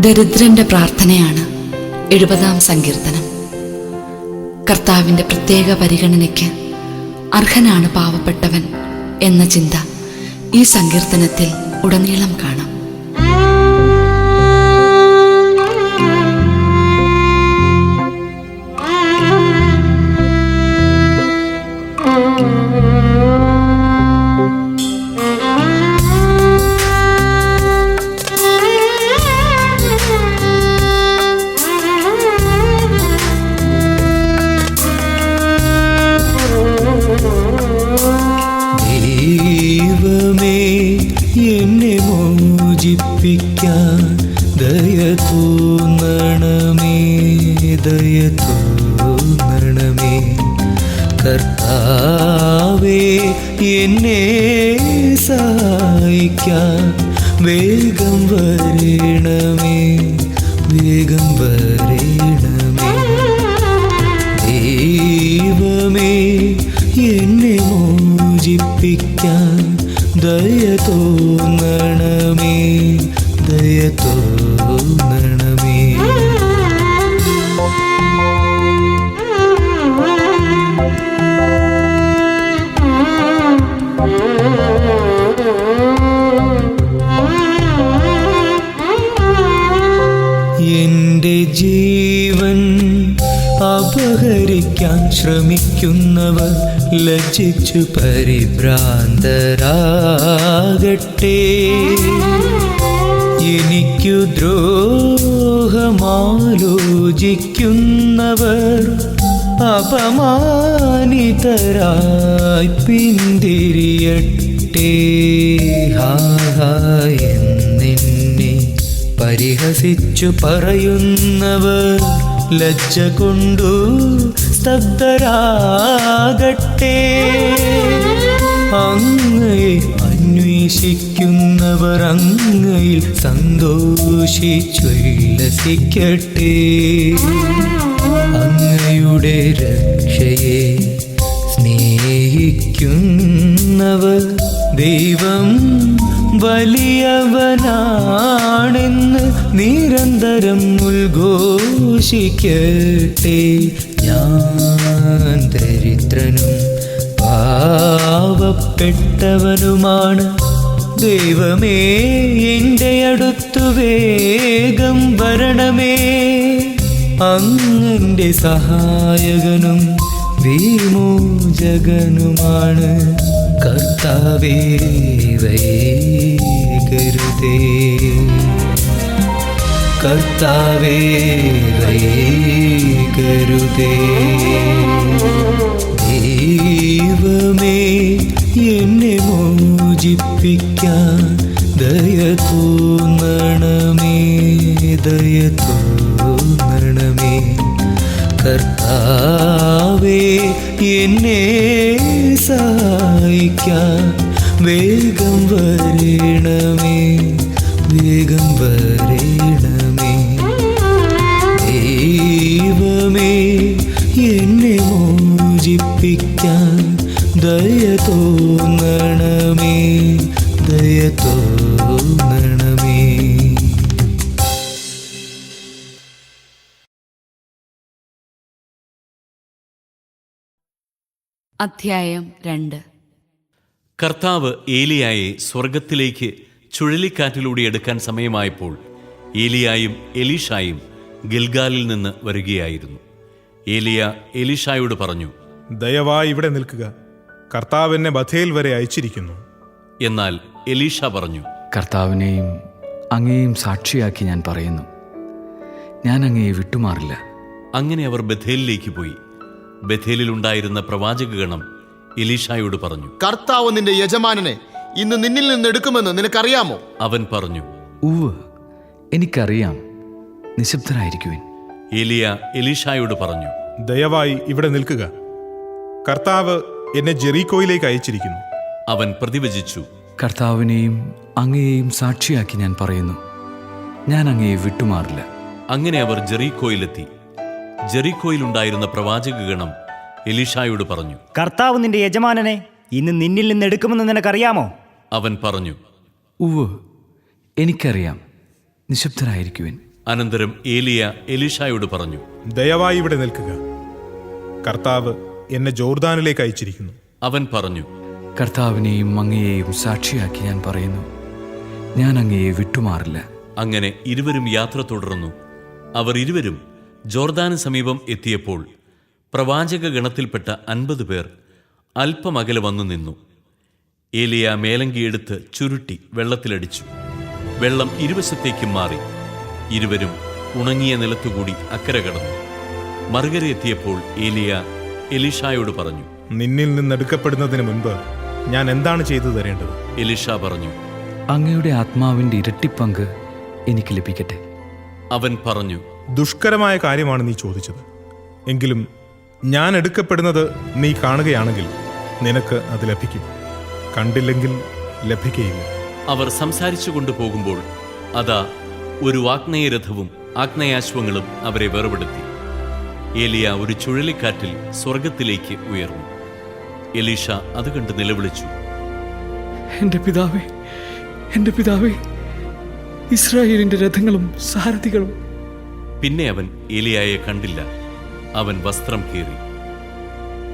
ദരിദ്രന്റെ പ്രാർത്ഥനയാണ് എഴുപതാം സങ്കീർത്തനം. കർത്താവിന്റെ പ്രത്യേക പരിഗണനയ്ക്ക് അർഹനാണ് പാവപ്പെട്ടവൻ എന്ന ചിന്ത ഈ സങ്കീർത്തനത്തിൽ ഉടനീളം കാണാം. ദയ തോന്നണമേ കർത്താവേ എന്നെ സഹായിക്കാൻ വേഗം വരണമേ വേഗം വരണമേ. ദൈവമേ എന്നെ മോചിപ്പിക്കാൻ ദയ തോന്നണമേ ദയ തോന്നണമേ. എന്റെ ജീവൻ അപഹരിക്കാൻ ശ്രമിക്കുന്നവർ ലജ്ജിച്ചു പരിഭ്രാന്തരാകട്ടെ. എനിക്കു ദ്രോഹമാലോചിക്കുന്നവർ അപമാനിതരായി പിന്തിരിയട്ടെ ഹാ ഹാ എന്നെന്നെ പരിഹസിച്ചു പറയുന്നവർ ലജ്ജ കൊണ്ടു സ്തബ്ധരാകട്ടെ. അങ്ങയെ അന്വേഷിക്കുന്നവർ അങ്ങയിൽ സന്തോഷിച്ചുല്ലസിക്കട്ടെ അങ്ങയുടെ രക്ഷയെ സ്നേഹിക്കുന്നവർ ദൈവം വലിയവനാണെന്ന് നിരന്തരം ഉദ്ഘോഷിക്കട്ടെ ഞാൻ ദരിദ്രനും പാവപ്പെട്ടവനുമാണ്. ദൈവമേ എന്റെ അടുത്തു വേഗം വരണമേ. അങ്ങന്റെ സഹായകനും വിമോചകനുമാണ്. കർത്താവേ വൈകരുതേ. കർത്താവേ കരുതേ ദൈവമേ എന്നെ മോചിപ്പിക്കാൻ ദയ തോന്നണമേ ദയ തോന്നണമേ കർത്താവേ എന്നെ സഹായിക്കാൻ വേഗം വരണമേ വേഗം വരണമേ. ദൈവമേ എന്നെ മോചിപ്പിക്കാൻ ദയ തോന്നണമേ ദയ തോന്നണമേ അധ്യായം രണ്ട്. കർത്താവ് ഏലിയായെ സ്വർഗത്തിലേക്ക് ചുഴലിക്കാറ്റിലൂടെ എടുക്കാൻ സമയമായപ്പോൾ ഏലിയായും എലീഷായും ഗിൽഗാലിൽ നിന്ന് വരികയായിരുന്നു. ഏലിയ എലീഷായോട് പറഞ്ഞു ദയവായി ഇവിടെ നിൽക്കുക. കർത്താവ് എന്നെ ബഥേൽ വരെ അയച്ചിരിക്കുന്നു. എന്നാൽ എലീഷ പറഞ്ഞു കർത്താവിനെയും അങ്ങയെയും സാക്ഷിയാക്കി ഞാൻ പറയുന്നു. ഞാൻ അങ്ങയെ വിട്ടുമാറില്ല. അങ്ങനെ അവർ ബഥേലിലേക്ക് പോയി. ബഥേലിലുണ്ടായിരുന്ന പ്രവാചകഗണം എലീഷായോട് പറഞ്ഞു കർത്താവ് നിന്റെ യജമാനനെ ഇന്ന് നിന്നിൽ നിന്ന് എടുക്കുമെന്ന് നിനക്കറിയാമോ? അവൻ പറഞ്ഞു ഉവ് എനിക്കറിയാം. നിശബ്ദനായിരിക്കുവിൻ. എലിയ എലീഷായോട് പറഞ്ഞു ദയവായി ഇവിടെ നിൽക്കുക. കർത്താവ് എന്നെ ജെറീക്കോയിലേക്ക് അയച്ചിരിക്കുന്നു. അവൻ പ്രതിവചിച്ചു കർത്താവിനെയും അങ്ങയെയും സാക്ഷിയാക്കി ഞാൻ പറയുന്നു. ഞാൻ അങ്ങയെ വിട്ടുമാറില്ല. അങ്ങനെ അവർ ജെറീക്കോയിലെത്തി. ജെറീക്കോയിലുണ്ടായിരുന്ന പ്രവാചകഗണം എലീഷായോട് പറഞ്ഞു കർത്താവ് നിന്റെ യജമാനനെ ഇന്ന് നിന്നിൽ നിന്ന് എടുക്കുമെന്ന് നിനക്കറിയാമോ? അവൻ പറഞ്ഞു ഉവ് എനിക്കറിയാം. നിശബ്ദരായിരിക്കുവിൻ. അനന്തരം ഏലിയ എലീഷായോട് പറഞ്ഞു ദയവായി ഇവിടെ നിൽക്കുക. കർത്താവ് എന്നെ ജോർദാനിലേക്ക് അയച്ചിരിക്കുന്നു. അവൻ പറഞ്ഞു കർത്താവിനെയും അങ്ങയെയും സാക്ഷിയാക്കി ഞാൻ പറയുന്നു. ഞാൻ അങ്ങയെ വിട്ടുമാറില്ല. അങ്ങനെ ഇരുവരും യാത്ര തുടർന്നു. അവർ ഇരുവരും ജോർദാന് സമീപം എത്തിയപ്പോൾ പ്രവാചക ഗണത്തിൽപ്പെട്ട അൻപത് പേർ അല്പമകലെ വന്നു നിന്നു. ഏലിയ മേലങ്കിയെടുത്ത് ചുരുട്ടി വെള്ളത്തിലടിച്ചു. വെള്ളം ഇരുവശത്തേക്കും മാറി. ഇരുവരും ഉണങ്ങിയ നിലത്തുകൂടി അക്കരെ കടന്നു. മറുകരെ എത്തിയപ്പോൾ ഏലിയ എലിഷായോട് പറഞ്ഞു നിന്നിൽ നിന്നെടുക്കപ്പെടുന്നതിന് മുൻപ് ഞാൻ എന്താണ് ചെയ്തു തരേണ്ടത്? എലിഷ പറഞ്ഞു അങ്ങയുടെ ആത്മാവിന്റെ ഇരട്ടിപ്പങ്ക് എനിക്ക് ലഭിക്കട്ടെ. അവൻ പറഞ്ഞു ദുഷ്കരമായ കാര്യമാണ് നീ ചോദിച്ചത്. എങ്കിലും ഞാൻ എടുക്കപ്പെടുന്നത് നീ കാണുകയാണെങ്കിൽ നിനക്ക് അത് ലഭിക്കും. കണ്ടില്ലെങ്കിൽ ലഭിക്കുകയില്ല അവർ സംസാരിച്ചു കൊണ്ടുപോകുമ്പോൾ അതാ ഒരു വാഗ്നേയരഥവും ആഗ്നേയാശ്വങ്ങളും അവരെ വേർപെടുത്തി. ഏലിയ ഒരു ചുഴലിക്കാറ്റിൽ സ്വർഗത്തിലേക്ക് ഉയർന്നു. എലീഷ അത് കണ്ട് നിലവിളിച്ചു. എന്റെ പിതാവേ എന്റെ പിതാവേ ഇസ്രായേലിന്റെ രഥങ്ങളും സാരഥികളും പിന്നെ അവൻ ഏലിയായെ കണ്ടില്ല. അവൻ വസ്ത്രം കീറി.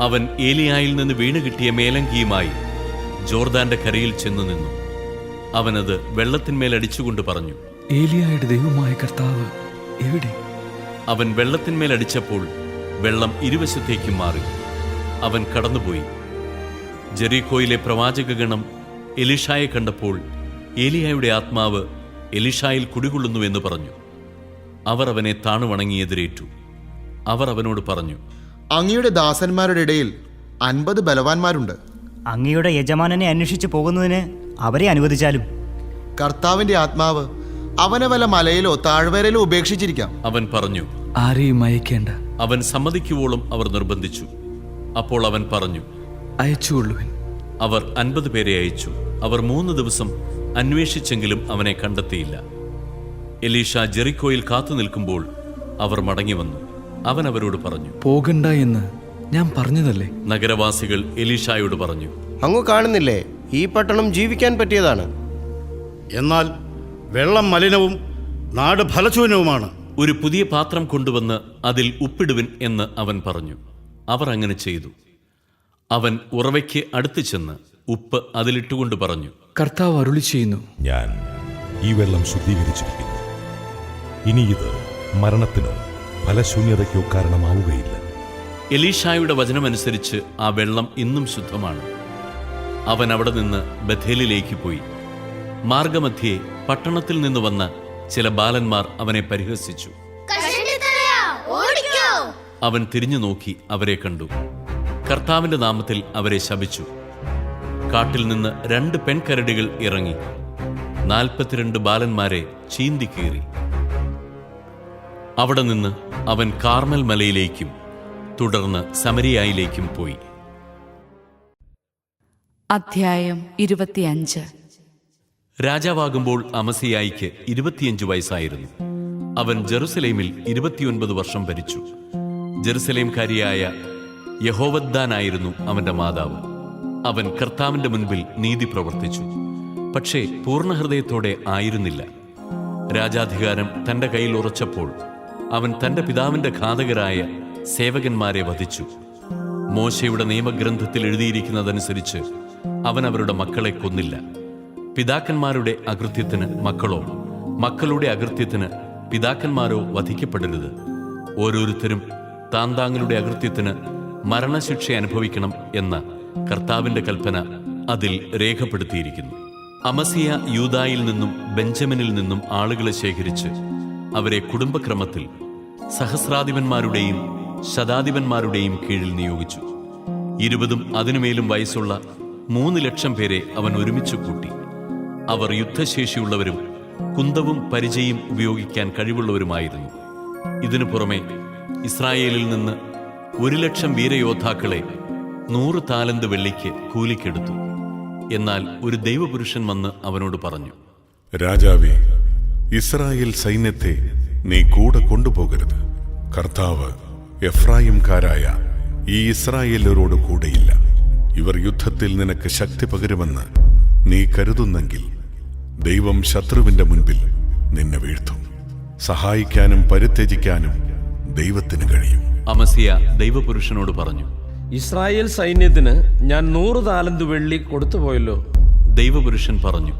അവൻ ഏലിയായിൽ നിന്ന് വീണ് കിട്ടിയ മേലങ്കിയുമായി ജോർദാന്റെ കരയിൽ ചെന്നു നിന്നു. അവനത് വെള്ളത്തിന്മേൽ അടിച്ചുകൊണ്ട് പറഞ്ഞു ഏലിയായുടെ ദൈവമായ കർത്താവ് എവിടെ? അവൻ വെള്ളത്തിന്മേൽ അടിച്ചപ്പോൾ വെള്ളം ഇരുവശത്തേക്കും മാറി. അവൻ കടന്നുപോയി. ജെറീക്കോയിലെ പ്രവാചകഗണം എലിഷായെ കണ്ടപ്പോൾ ഏലിയായുടെ ആത്മാവ് എലിഷായിൽ കുടികൊള്ളുന്നുവെന്ന് പറഞ്ഞു. അവർ അവനെ താണുവണങ്ങി എതിരേറ്റു അവർ അവനോട് പറഞ്ഞു അങ്ങയുടെ ദാസന്മാരുടെ ഇടയിൽ അൻപത് ബലവാന്മാരുണ്ട്. അങ്ങയുടെ യജമാനനെ അന്വേഷിച്ചു പോകുന്നതിന് അവരെ അനുവദിച്ചാലും? കർത്താവിന്റെ ആത്മാവ് അവനെ വല്ല മലയിലോ താഴ്വരയിലോ ഉപേക്ഷിച്ചിരിക്കാം. അവൻ പറഞ്ഞു ആരെയും അയക്കേണ്ട അവൻ സമ്മതിക്കുവോളം അവർ നിർബന്ധിച്ചു. അപ്പോൾ അവൻ പറഞ്ഞു അയച്ചുകൊള്ളുവിൻ അവർ അൻപത് പേരെ അയച്ചു. അവർ മൂന്ന് ദിവസം അന്വേഷിച്ചെങ്കിലും അവനെ കണ്ടെത്തിയില്ല. എലീഷ ജെറിക്കോയിൽ കാത്തു നിൽക്കുമ്പോൾ അവർ മടങ്ങി വന്നു. അവൻ അവരോട് പറഞ്ഞു പോകണ്ട എന്ന് ഞാൻ പറഞ്ഞതല്ലേ? നഗരവാസികൾ എലീഷായോട് പറഞ്ഞു അങ്ങ് കാണുന്നില്ലേ ഈ പട്ടണം ജീവിക്കാൻ പറ്റിയതാണ്. എന്നാൽ വെള്ളം മലിനവും നാട് ഫലശൂന്യവുമാണ്. ഒരു പുതിയ പാത്രം കൊണ്ടുവന്ന് അതിൽ ഉപ്പിടുവിൻ എന്ന് അവൻ പറഞ്ഞു. അവർ അങ്ങനെ ചെയ്തു. അവൻ ഉറവയ്ക്ക് അടുത്ത് ചെന്ന് ഉപ്പ് അതിലിട്ടുകൊണ്ട് പറഞ്ഞു കർത്താവ് അരുളി ചെയ്യുന്നു. ഞാൻ ഈ വെള്ളം ശുദ്ധീകരിച്ചിരിക്കുന്നു. ഇനി ഇത് മരണത്തിനോ ഫലശൂന്യതയ്ക്കോ കാരണമാവുകയില്ല. എലീഷായുടെ വചനമനുസരിച്ച് ആ വെള്ളം ഇന്നും ശുദ്ധമാണ്. അവൻ അവിടെ നിന്ന് ബഥേലിലേക്ക് പോയി. മാർഗമധ്യേ പട്ടണത്തിൽ നിന്ന് വന്ന ചില ബാലന്മാർ അവനെ പരിഹസിച്ചു. അവൻ തിരിഞ്ഞു നോക്കി അവരെ കണ്ടു. കർത്താവിന്റെ നാമത്തിൽ അവരെ ശപിച്ചു. കാട്ടിൽ നിന്ന് രണ്ട് പെൺകരടികൾ ഇറങ്ങി. നാൽപ്പത്തിരണ്ട് ബാലന്മാരെ ചീന്തി കീറി. അവിടെ നിന്ന് അവൻ കാർമൽ മലയിലേക്കും തുടർന്ന് സമരിയായിലേക്കും പോയി. അധ്യായം ഇരുപത്തിയഞ്ച്. രാജാവാകുമ്പോൾ അമസിയായിക്ക് ഇരുപത്തിയഞ്ച് വയസ്സായിരുന്നു. അവൻ ജെറുസലേമിൽ ഇരുപത്തിയൊൻപത് വർഷം ഭരിച്ചു. ജെറുസലേംകാരിയായ യഹോവദ്ദാനായിരുന്നു അവന്റെ മാതാവ്. അവൻ കർത്താവിന്റെ മുൻപിൽ നീതി പ്രവർത്തിച്ചു. പക്ഷേ പൂർണഹൃദയത്തോടെ ആയിരുന്നില്ല. രാജാധികാരം തന്റെ കയ്യിൽ ഉറച്ചപ്പോൾ അവൻ തന്റെ പിതാവിന്റെ ഘാതകരായ സേവകന്മാരെ വധിച്ചു. മോശയുടെ നിയമഗ്രന്ഥത്തിൽ എഴുതിയിരിക്കുന്നതനുസരിച്ച് അവൻ അവരുടെ മക്കളെ കൊന്നില്ല. പിതാക്കന്മാരുടെ അകൃത്യത്തിന് മക്കളോ മക്കളുടെ അകൃത്യത്തിന് പിതാക്കന്മാരോ വധിക്കപ്പെടരുത്. ഓരോരുത്തരും താന്താങ്ങളുടെ അകൃത്യത്തിന് മരണശിക്ഷ അനുഭവിക്കണം എന്ന കർത്താവിന്റെ കൽപ്പന അതിൽ രേഖപ്പെടുത്തിയിരിക്കുന്നു. അമസിയ യൂതായിൽ നിന്നും ബെഞ്ചമിനിൽ നിന്നും ആളുകളെ ശേഖരിച്ച് അവരെ കുടുംബക്രമത്തിൽ സഹസ്രാധിപന്മാരുടെയും ശതാധിപന്മാരുടെയും കീഴിൽ നിയോഗിച്ചു. ഇരുപതും അതിനുമേലും വയസ്സുള്ള മൂന്ന് ലക്ഷം പേരെ അവൻ ഒരുമിച്ച് കൂട്ടി. അവർ യുദ്ധശേഷിയുള്ളവരും കുന്തവും പരിചയും ഉപയോഗിക്കാൻ കഴിവുള്ളവരുമായിരുന്നു. ഇതിനു പുറമെ ഇസ്രായേലിൽ നിന്ന് ഒരു ലക്ഷം വീരയോദ്ധാക്കളെ നൂറ് താലന്ത് വെള്ളിക്ക് കൂലിക്കെടുത്തു. എന്നാൽ ഒരു ദൈവപുരുഷൻ വന്ന് അവനോട് പറഞ്ഞു രാജാവേ ഇസ്രായേൽ സൈന്യത്തെ നീ കൂടെ കൊണ്ടുപോകരുത്. കർത്താവ് എഫ്രായിംകാരായ ഈ ഇസ്രായേലരോട് കൂടെയില്ല. ഇവർ യുദ്ധത്തിൽ നിനക്ക് ശക്തി പകരുമെന്ന് നീ കരുതുന്നെങ്കിൽ ദൈവം ശത്രുവിന്റെ മുൻപിൽ നിന്നെ വീഴ്ത്തും. സഹായിക്കാനും പരിത്യജിക്കാനും ദൈവത്തിന് കഴിയും. അമസിയ ദൈവപുരുഷനോട് പറഞ്ഞു ഇസ്രായേൽ സൈന്യത്തിന് ഞാൻ നൂറ് താലന്ത് വെള്ളി കൊടുത്തുപോയല്ലോ ദൈവപുരുഷൻ പറഞ്ഞു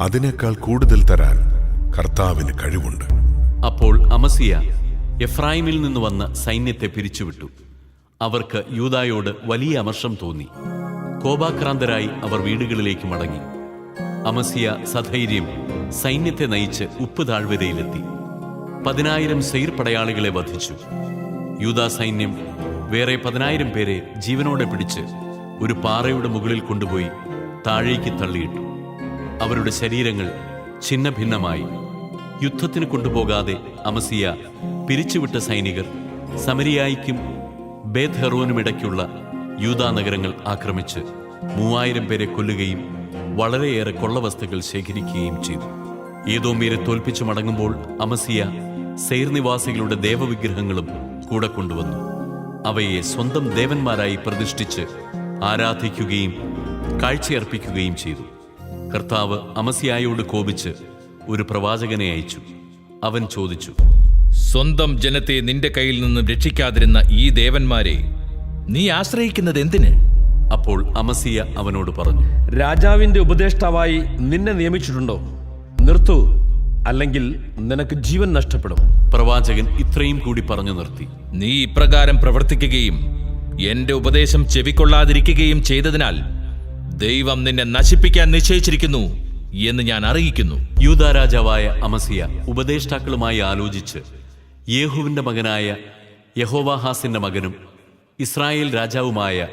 അതിനേക്കാൾ കൂടുതൽ തരാൻ കർത്താവിന് കഴിവുണ്ട്. അപ്പോൾ അമസിയ എഫ്രായിമിൽ നിന്ന് വന്ന സൈന്യത്തെ പിരിച്ചുവിട്ടു. അവർക്ക് യൂതായോട് വലിയ അമർഷം തോന്നി. കോപാക്രാന്തരായി അവർ വീടുകളിലേക്ക് മടങ്ങി. അമസിയ സധൈര്യം സൈന്യത്തെ നയിച്ച് ഉപ്പ് താഴ്വരയിലെത്തി. പതിനായിരം സെയിർ പടയാളികളെ വധിച്ചു. യൂതാ സൈന്യം വേറെ പതിനായിരം പേരെ ജീവനോടെ പിടിച്ച് ഒരു പാറയുടെ മുകളിൽ കൊണ്ടുപോയി താഴേക്ക് തള്ളിയിട്ടു. അവരുടെ ശരീരങ്ങൾ ഛിന്ന ഭിന്നമായി യുദ്ധത്തിന് കൊണ്ടുപോകാതെ അമസിയ പിരിച്ചുവിട്ട സൈനികർ സമരിയായിക്കും ബേത് ഹെറോനുമിടയ്ക്കുള്ള യൂദാ നഗരങ്ങൾ ആക്രമിച്ച് മൂവായിരം പേരെ കൊല്ലുകയും വളരെയേറെ കൊള്ളവസ്തുക്കൾ ശേഖരിക്കുകയും ചെയ്തു. ഏതോമീരെ തോൽപ്പിച്ചു മടങ്ങുമ്പോൾ അമസിയ സെയ്ർ നിവാസികളുടെ ദേവവിഗ്രഹങ്ങളും കൂടെ കൊണ്ടുവന്നു. അവയെ സ്വന്തം ദേവന്മാരായി പ്രതിഷ്ഠിച്ച് ആരാധിക്കുകയും കാഴ്ചയർപ്പിക്കുകയും ചെയ്തു. കർത്താവ് അമസിയായോട് കോപിച്ച് ഒരു പ്രവാചകനെ അയച്ചു. അവൻ ചോദിച്ചു സ്വന്തം ജനത്തെ നിന്റെ കയ്യിൽ നിന്നും രക്ഷിക്കാതിരുന്ന ഈ ദേവന്മാരെ നീ ആശ്രയിക്കുന്നത് എന്തിന്? അപ്പോൾ അമസിയ അവനോട് പറഞ്ഞു രാജാവിന്റെ ഉപദേഷ്ടാവായി നിന്നെ നിയമിച്ചിട്ടുണ്ടോ? നിർത്തു അല്ലെങ്കിൽ നിനക്ക് ജീവൻ നഷ്ടപ്പെടും. പ്രവാചകൻ ഇത്രയും കൂടി പറഞ്ഞു നിർത്തി. നീ ഇപ്രകാരം പ്രവർത്തിക്കുകയും എന്റെ ഉപദേശം ചെവിക്കൊള്ളാതിരിക്കുകയും ചെയ്തതിനാൽ ദൈവം നിന്നെ നശിപ്പിക്കാൻ നിശ്ചയിച്ചിരിക്കുന്നു. എന്ന് ഞാൻ അറിയിക്കുന്നു. യൂതാരാജാവായ അമസിയ ഉപദേഷ്ടാക്കളുമായി ആലോചിച്ച് യേഹുവിന്റെ മകനായ യഹോവാഹാസിന്റെ മകനും ഇസ്രായേൽ രാജാവുമായ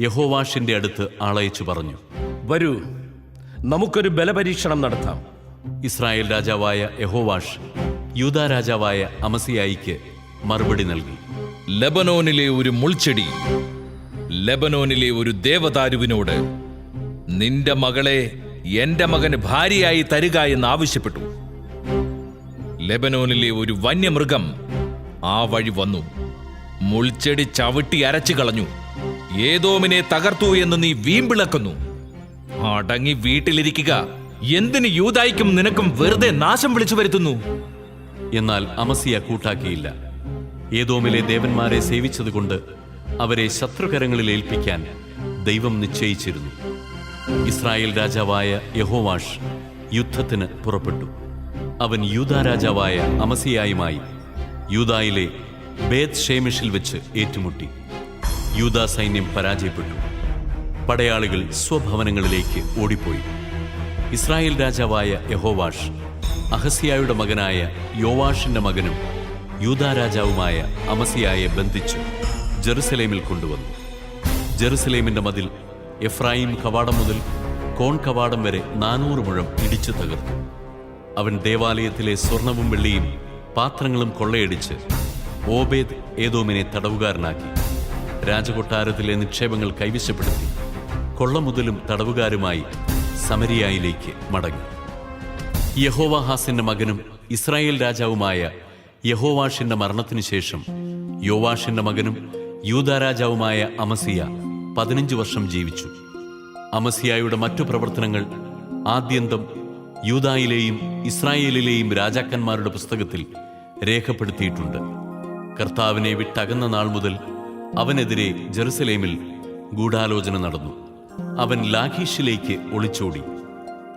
യഹോവാഷിന്റെ അടുത്ത് ആളയച്ചു പറഞ്ഞു. വരൂ നമുക്കൊരു ബലപരീക്ഷണം നടത്താം. ഇസ്രായേൽ രാജാവായ യഹോവാഷ് യൂതാരാജാവായ അമസിയായിക്ക് മറുപടി നൽകി. ലബനോനിലെ ഒരു മുൾച്ചെടി ലബനോനിലെ ഒരു ദേവദാരുവിനോട് നിന്റെ മകളെ എന്റെ മകന് ഭാര്യയായി തരിക എന്ന് ആവശ്യപ്പെട്ടു. ലെബനോനിലെ ഒരു വന്യമൃഗം ആ വഴി വന്നു. മുൾച്ചെടി ചവിട്ടി അരച്ചു കളഞ്ഞു. ഏതോമിനെ തകർത്തു എന്ന് നീ വീമ്പിളക്കുന്നു. അടങ്ങി വീട്ടിലിരിക്കുക. എന്തിന് യൂതായിക്കും നിനക്കും വെറുതെ നാശം വിളിച്ചു വരുത്തുന്നു? എന്നാൽ അമസിയ കൂട്ടാക്കിയില്ല. ഏതോമിലെ ദേവന്മാരെ സേവിച്ചതുകൊണ്ട് അവരെ ശത്രുകരങ്ങളിൽ ഏൽപ്പിക്കാൻ ദൈവം നിശ്ചയിച്ചിരുന്നു. ഇസ്രായേൽ രാജാവായ യഹോവാഷ് യുദ്ധത്തിന് പുറപ്പെട്ടു. അവൻ യൂദാ രാജാവായ അമസിയായുമായി യൂതായിലെ ബേത് ഷേമിഷിൽ വെച്ച് ഏറ്റുമുട്ടി. യൂദാ സൈന്യം പരാജയപ്പെട്ടു. പടയാളികൾ സ്വഭവനങ്ങളിലേക്ക് ഓടിപ്പോയി. ഇസ്രായേൽ രാജാവായ യഹോവാഷ് അഹസിയായുടെ മകനായ യോവാഷിന്റെ മകനും യൂദാ രാജാവുമായ അമസിയായെ ബന്ധിച്ചു ജെറുസലേമിൽ കൊണ്ടുവന്നു. ജെറുസലേമിന്റെ മതിൽ എഫ്രായിം കവാടം മുതൽ കോൺ കവാടം വരെ നാനൂറ് മുഴം ഇടിച്ചു തകർത്തു. അവൻ ദേവാലയത്തിലെ സ്വർണവും വെള്ളിയും പാത്രങ്ങളും കൊള്ളയടിച്ച് ഓബേദ് ഏതോമിനെ തടവുകാരനാക്കി. രാജകൊട്ടാരത്തിലെ നിക്ഷേപങ്ങൾ കൈവശപ്പെടുത്തി. കൊള്ള മുതലും തടവുകാരുമായി സമരിയായിലേക്ക് മടങ്ങി. യഹോവാഹാസിന്റെ മകനും ഇസ്രായേൽ രാജാവുമായ യഹോവാഷിന്റെ മരണത്തിനു ശേഷം യോവാഷിന്റെ മകനും യൂതാരാജാവുമായ അമസിയ പതിനഞ്ച് വർഷം ജീവിച്ചു. അമസിയായുടെ മറ്റു പ്രവർത്തനങ്ങൾ ആദ്യന്തം യൂതായിലെയും ഇസ്രായേലിലെയും രാജാക്കന്മാരുടെ പുസ്തകത്തിൽ രേഖപ്പെടുത്തിയിട്ടുണ്ട്. കർത്താവിനെ വിട്ടകന്ന നാൾ മുതൽ അവനെതിരെ ജെറുസലേമിൽ ഗൂഢാലോചന നടന്നു. അവൻ ലാഖീഷിലേക്ക് ഒളിച്ചോടി.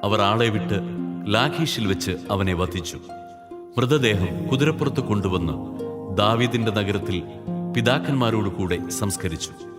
അവർ ആളെ വിട്ട് ലാഖീഷിൽ വെച്ച് അവനെ വധിച്ചു. മൃതദേഹം കുതിരപ്പുറത്ത് കൊണ്ടുവന്ന് ദാവീദിന്റെ നഗരത്തിൽ പിതാക്കന്മാരോട് കൂടെ സംസ്കരിച്ചു.